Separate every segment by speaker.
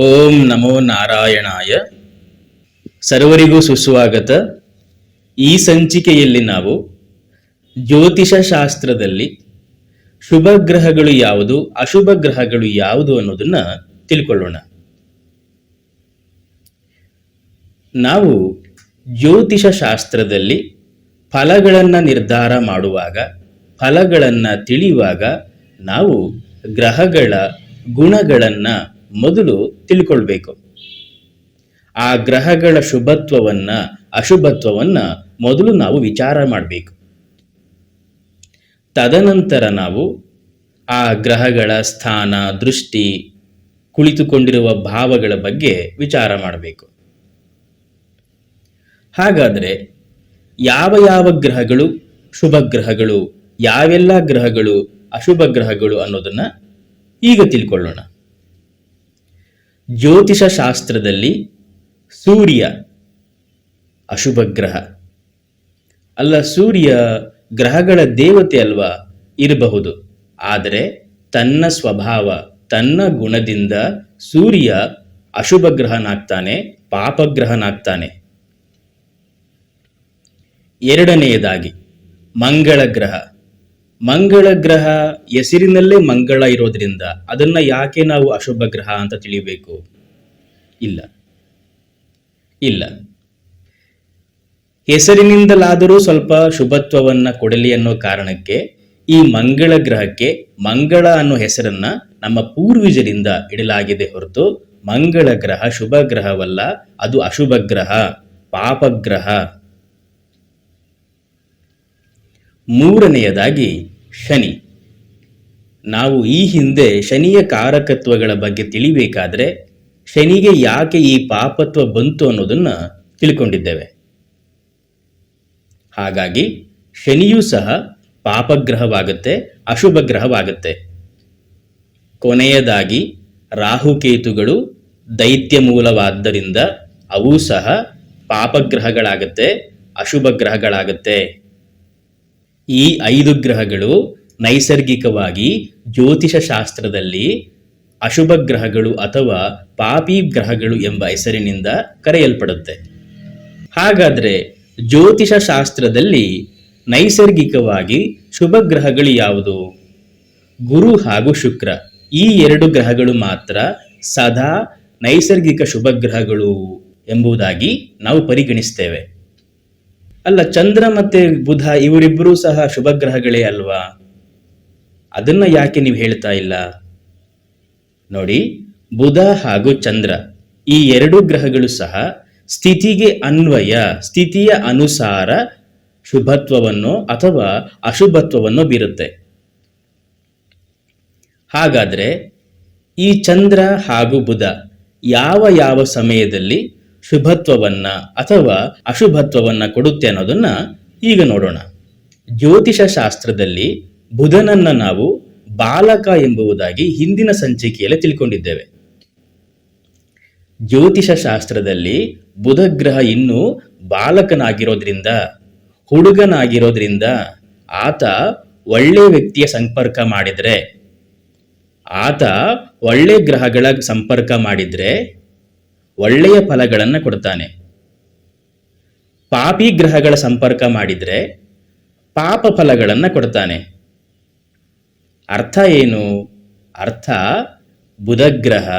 Speaker 1: ಓಂ ನಮೋ ನಾರಾಯಣಾಯ. ಸರ್ವರಿಗೂ ಸುಸ್ವಾಗತ. ಈ ಸಂಚಿಕೆಯಲ್ಲಿ ನಾವು ಜ್ಯೋತಿಷ ಶಾಸ್ತ್ರದಲ್ಲಿ ಶುಭ ಗ್ರಹಗಳು ಯಾವುದು, ಅಶುಭ ಗ್ರಹಗಳು ಯಾವುದು ಅನ್ನೋದನ್ನ ತಿಳ್ಕೊಳ್ಳೋಣ. ನಾವು ಜ್ಯೋತಿಷ ಶಾಸ್ತ್ರದಲ್ಲಿ ಫಲಗಳನ್ನು ನಿರ್ಧಾರ ಮಾಡುವಾಗ, ಫಲಗಳನ್ನು ತಿಳಿಯುವಾಗ ನಾವು ಗ್ರಹಗಳ ಗುಣಗಳನ್ನ ಮೊದಲು ತಿಳ್ಕೊಳ್ಬೇಕು. ಆ ಗ್ರಹಗಳ ಶುಭತ್ವವನ್ನ, ಅಶುಭತ್ವವನ್ನ ಮೊದಲು ನಾವು ವಿಚಾರ ಮಾಡಬೇಕು. ತದನಂತರ ನಾವು ಆ ಗ್ರಹಗಳ ಸ್ಥಾನ, ದೃಷ್ಟಿ, ಕುಳಿತುಕೊಂಡಿರುವ ಭಾವಗಳ ಬಗ್ಗೆ ವಿಚಾರ ಮಾಡಬೇಕು. ಹಾಗಾದರೆ ಯಾವ ಯಾವ ಗ್ರಹಗಳು ಶುಭ ಗ್ರಹಗಳು, ಯಾವೆಲ್ಲ ಗ್ರಹಗಳು ಅಶುಭ ಗ್ರಹಗಳು ಅನ್ನೋದನ್ನ ಈಗ ತಿಳ್ಕೊಳ್ಳೋಣ. ಜ್ಯೋತಿಷ ಶಾಸ್ತ್ರದಲ್ಲಿ ಸೂರ್ಯ ಅಶುಭ ಗ್ರಹ ಅಲ್ಲ, ಸೂರ್ಯ ಗ್ರಹಗಳ ದೇವತೆ ಅಲ್ವಾ? ಇರಬಹುದು. ಆದರೆ ತನ್ನ ಸ್ವಭಾವ, ತನ್ನ ಗುಣದಿಂದ ಸೂರ್ಯ ಅಶುಭ ಗ್ರಹನಾಗ್ತಾನೆ ಪಾಪಗ್ರಹನಾಗ್ತಾನೆ. ಎರಡನೆಯದಾಗಿ ಮಂಗಳ ಗ್ರಹ ಮಂಗಳ ಗ್ರಹ ಹೆಸರಿನಲ್ಲೇ ಮಂಗಳ ಇರೋದ್ರಿಂದ ಅದನ್ನ ಯಾಕೆ ನಾವು ಅಶುಭ ಗ್ರಹ ಅಂತ ತಿಳಿಬೇಕು? ಇಲ್ಲ. ಇಲ್ಲ. ಹೆಸರಿನಿಂದಲಾದರೂ ಸ್ವಲ್ಪ ಶುಭತ್ವವನ್ನ ಕೊಡಲಿ ಅನ್ನೋ ಕಾರಣಕ್ಕೆ ಈ ಮಂಗಳ ಗ್ರಹಕ್ಕೆ ಮಂಗಳ ಅನ್ನೋ ಹೆಸರನ್ನ ನಮ್ಮ ಪೂರ್ವಜರಿಂದ ಇಡಲಾಗಿದೆ ಹೊರತು ಮಂಗಳ ಗ್ರಹ ಶುಭ ಗ್ರಹವಲ್ಲ, ಅದು ಅಶುಭ ಗ್ರಹ ಪಾಪಗ್ರಹ ಮೂರನೆಯದಾಗಿ ಶನಿ. ನಾವು ಈ ಹಿಂದೆ ಶನಿಯ ಕಾರಕತ್ವಗಳ ಬಗ್ಗೆ ತಿಳಿಬೇಕಾದ್ರೆ ಶನಿಗೆ ಯಾಕೆ ಈ ಪಾಪತ್ವ ಬಂತು ಅನ್ನೋದನ್ನು ತಿಳ್ಕೊಂಡಿದ್ದೇವೆ. ಹಾಗಾಗಿ ಶನಿಯೂ ಸಹ ಪಾಪಗ್ರಹವಾಗುತ್ತೆ ಅಶುಭ ಗ್ರಹವಾಗುತ್ತೆ ಕೊನೆಯದಾಗಿ ರಾಹುಕೇತುಗಳು ದೈತ್ಯ ಮೂಲವಾದ್ದರಿಂದ ಅವು ಸಹ ಪಾಪಗ್ರಹಗಳಾಗತ್ತೆ ಅಶುಭ ಗ್ರಹಗಳಾಗತ್ತೆ ಈ ಐದು ಗ್ರಹಗಳು ನೈಸರ್ಗಿಕವಾಗಿ ಜ್ಯೋತಿಷ ಶಾಸ್ತ್ರದಲ್ಲಿ ಅಶುಭ ಗ್ರಹಗಳು ಅಥವಾ ಪಾಪಿ ಗ್ರಹಗಳು ಎಂಬ ಹೆಸರಿನಿಂದ ಕರೆಯಲ್ಪಡುತ್ತೆ. ಹಾಗಾದರೆ ಜ್ಯೋತಿಷ ಶಾಸ್ತ್ರದಲ್ಲಿ ನೈಸರ್ಗಿಕವಾಗಿ ಶುಭ ಗ್ರಹಗಳು ಯಾವುದು? ಗುರು ಹಾಗೂ ಶುಕ್ರ, ಈ ಎರಡು ಗ್ರಹಗಳು ಮಾತ್ರ ಸದಾ ನೈಸರ್ಗಿಕ ಶುಭ ಗ್ರಹಗಳು ಎಂಬುದಾಗಿ ನಾವು ಪರಿಗಣಿಸ್ತೇವೆ. ಅಲ್ಲ, ಚಂದ್ರ ಮತ್ತೆ ಬುಧ ಇವರಿಬ್ಬರೂ ಸಹ ಶುಭ ಗ್ರಹಗಳೇ ಅಲ್ವಾ? ಅದನ್ನ ಯಾಕೆ ನೀವು ಹೇಳ್ತಾ ಇಲ್ಲ? ನೋಡಿ, ಬುಧ ಹಾಗೂ ಚಂದ್ರ ಈ ಎರಡು ಗ್ರಹಗಳು ಸಹ ಸ್ಥಿತಿಗೆ ಅನ್ವಯ, ಸ್ಥಿತಿಯ ಅನುಸಾರ ಶುಭತ್ವವನ್ನು ಅಥವಾ ಅಶುಭತ್ವವನ್ನು ಬೀರುತ್ತೆ. ಹಾಗಾದ್ರೆ ಈ ಚಂದ್ರ ಹಾಗೂ ಬುಧ ಯಾವ ಯಾವ ಸಮಯದಲ್ಲಿ ಶುಭತ್ವವನ್ನ ಅಥವಾ ಅಶುಭತ್ವವನ್ನ ಕೊಡುತ್ತೆ ಅನ್ನೋದನ್ನ ಈಗ ನೋಡೋಣ. ಜ್ಯೋತಿಷ ಶಾಸ್ತ್ರದಲ್ಲಿ ಬುಧನನ್ನ ನಾವು ಬಾಲಕ ಎಂಬುದಾಗಿ ಹಿಂದಿನ ಸಂಚಿಕೆಯಲ್ಲಿ ತಿಳ್ಕೊಂಡಿದ್ದೇವೆ. ಜ್ಯೋತಿಷ ಶಾಸ್ತ್ರದಲ್ಲಿ ಬುಧ ಗ್ರಹ ಇನ್ನೂ ಬಾಲಕನಾಗಿರೋದ್ರಿಂದ, ಹುಡುಗನಾಗಿರೋದ್ರಿಂದ ಆತ ಒಳ್ಳೆ ವ್ಯಕ್ತಿಯ ಸಂಪರ್ಕ ಮಾಡಿದ್ರೆ, ಆತ ಒಳ್ಳೆ ಗ್ರಹಗಳ ಸಂಪರ್ಕ ಮಾಡಿದ್ರೆ ಒಳ್ಳೆಯ ಫಲಗಳನ್ನು ಕೊಡ್ತಾನೆ. ಪಾಪಿ ಗ್ರಹಗಳ ಸಂಪರ್ಕ ಮಾಡಿದರೆ ಪಾಪ ಫಲಗಳನ್ನು ಕೊಡ್ತಾನೆ. ಅರ್ಥ ಏನು? ಅರ್ಥ ಬುಧಗ್ರಹ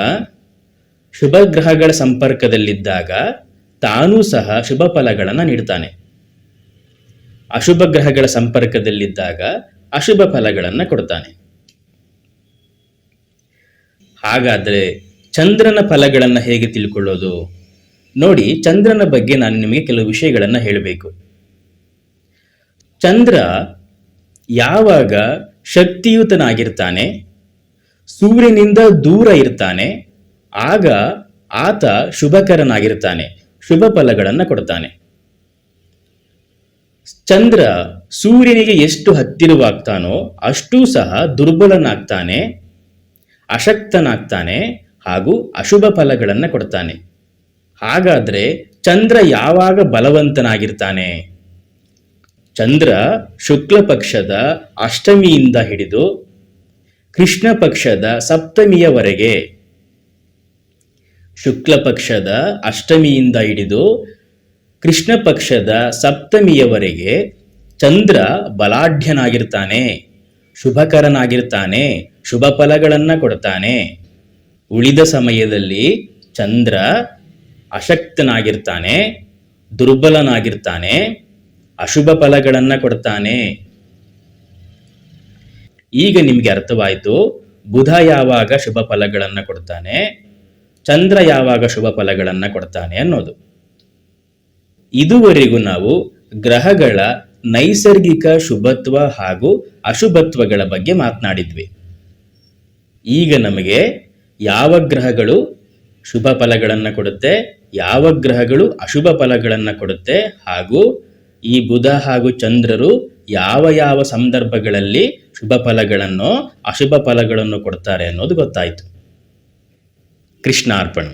Speaker 1: ಶುಭ ಗ್ರಹಗಳ ಸಂಪರ್ಕದಲ್ಲಿದ್ದಾಗ ತಾನೂ ಸಹ ಶುಭ ಫಲಗಳನ್ನು ನೀಡ್ತಾನೆ. ಅಶುಭ ಗ್ರಹಗಳ ಸಂಪರ್ಕದಲ್ಲಿದ್ದಾಗ ಅಶುಭ ಫಲಗಳನ್ನು ಕೊಡ್ತಾನೆ. ಹಾಗಾದ್ರೆ ಚಂದ್ರನ ಫಲಗಳನ್ನು ಹೇಗೆ ತಿಳ್ಕೊಳ್ಳೋದು? ನೋಡಿ, ಚಂದ್ರನ ಬಗ್ಗೆ ನಾನು ನಿಮಗೆ ಕೆಲವು ವಿಷಯಗಳನ್ನು ಹೇಳಬೇಕು. ಚಂದ್ರ ಯಾವಾಗ ಶಕ್ತಿಯುತನಾಗಿರ್ತಾನೆ, ಸೂರ್ಯನಿಂದ ದೂರ ಇರ್ತಾನೆ, ಆಗ ಆತ ಶುಭಕರನಾಗಿರ್ತಾನೆ, ಶುಭ ಫಲಗಳನ್ನು ಕೊಡ್ತಾನೆ. ಚಂದ್ರ ಸೂರ್ಯನಿಗೆ ಎಷ್ಟು ಹತ್ತಿರವಾಗ್ತಾನೋ ಅಷ್ಟೂ ಸಹ ದುರ್ಬಲನಾಗ್ತಾನೆ, ಅಶಕ್ತನಾಗ್ತಾನೆ ಹಾಗೂ ಅಶುಭ ಫಲಗಳನ್ನು ಕೊಡ್ತಾನೆ. ಹಾಗಾದ್ರೆ ಚಂದ್ರ ಯಾವಾಗ ಬಲವಂತನಾಗಿರ್ತಾನೆ? ಚಂದ್ರ ಶುಕ್ಲ ಪಕ್ಷದ ಅಷ್ಟಮಿಯಿಂದ ಹಿಡಿದು ಕೃಷ್ಣ ಪಕ್ಷದ ಸಪ್ತಮಿಯವರೆಗೆ ಶುಕ್ಲ ಪಕ್ಷದ ಅಷ್ಟಮಿಯಿಂದ ಹಿಡಿದು ಕೃಷ್ಣ ಪಕ್ಷದ ಸಪ್ತಮಿಯವರೆಗೆ ಚಂದ್ರ ಬಲಾಢ್ಯನಾಗಿರ್ತಾನೆ, ಶುಭಕರನಾಗಿರ್ತಾನೆ, ಶುಭ ಫಲಗಳನ್ನು ಕೊಡ್ತಾನೆ. ಉಳಿದ ಸಮಯದಲ್ಲಿ ಚಂದ್ರ ಅಶಕ್ತನಾಗಿರ್ತಾನೆ, ದುರ್ಬಲನಾಗಿರ್ತಾನೆ, ಅಶುಭ ಫಲಗಳನ್ನು ಕೊಡ್ತಾನೆ. ಈಗ ನಿಮಗೆ ಅರ್ಥವಾಯಿತು, ಬುಧ ಯಾವಾಗ ಶುಭ ಫಲಗಳನ್ನು ಕೊಡ್ತಾನೆ, ಚಂದ್ರ ಯಾವಾಗ ಶುಭ ಫಲಗಳನ್ನು ಕೊಡ್ತಾನೆ ಅನ್ನೋದು. ಇದುವರೆಗೂ ನಾವು ಗ್ರಹಗಳ ನೈಸರ್ಗಿಕ ಶುಭತ್ವ ಹಾಗೂ ಅಶುಭತ್ವಗಳ ಬಗ್ಗೆ ಮಾತನಾಡಿದ್ವಿ. ಈಗ ನಮಗೆ ಯಾವ ಗ್ರಹಗಳು ಶುಭ ಫಲಗಳನ್ನು ಕೊಡುತ್ತೆ, ಯಾವ ಗ್ರಹಗಳು ಅಶುಭ ಫಲಗಳನ್ನು ಕೊಡುತ್ತೆ, ಹಾಗೂ ಈ ಬುಧ ಹಾಗೂ ಚಂದ್ರರು ಯಾವ ಯಾವ ಸಂದರ್ಭಗಳಲ್ಲಿ ಶುಭ ಫಲಗಳನ್ನು ಅಶುಭ ಫಲಗಳನ್ನು ಕೊಡ್ತಾರೆ ಅನ್ನೋದು ಗೊತ್ತಾಯಿತು. ಕೃಷ್ಣಾರ್ಪಣ.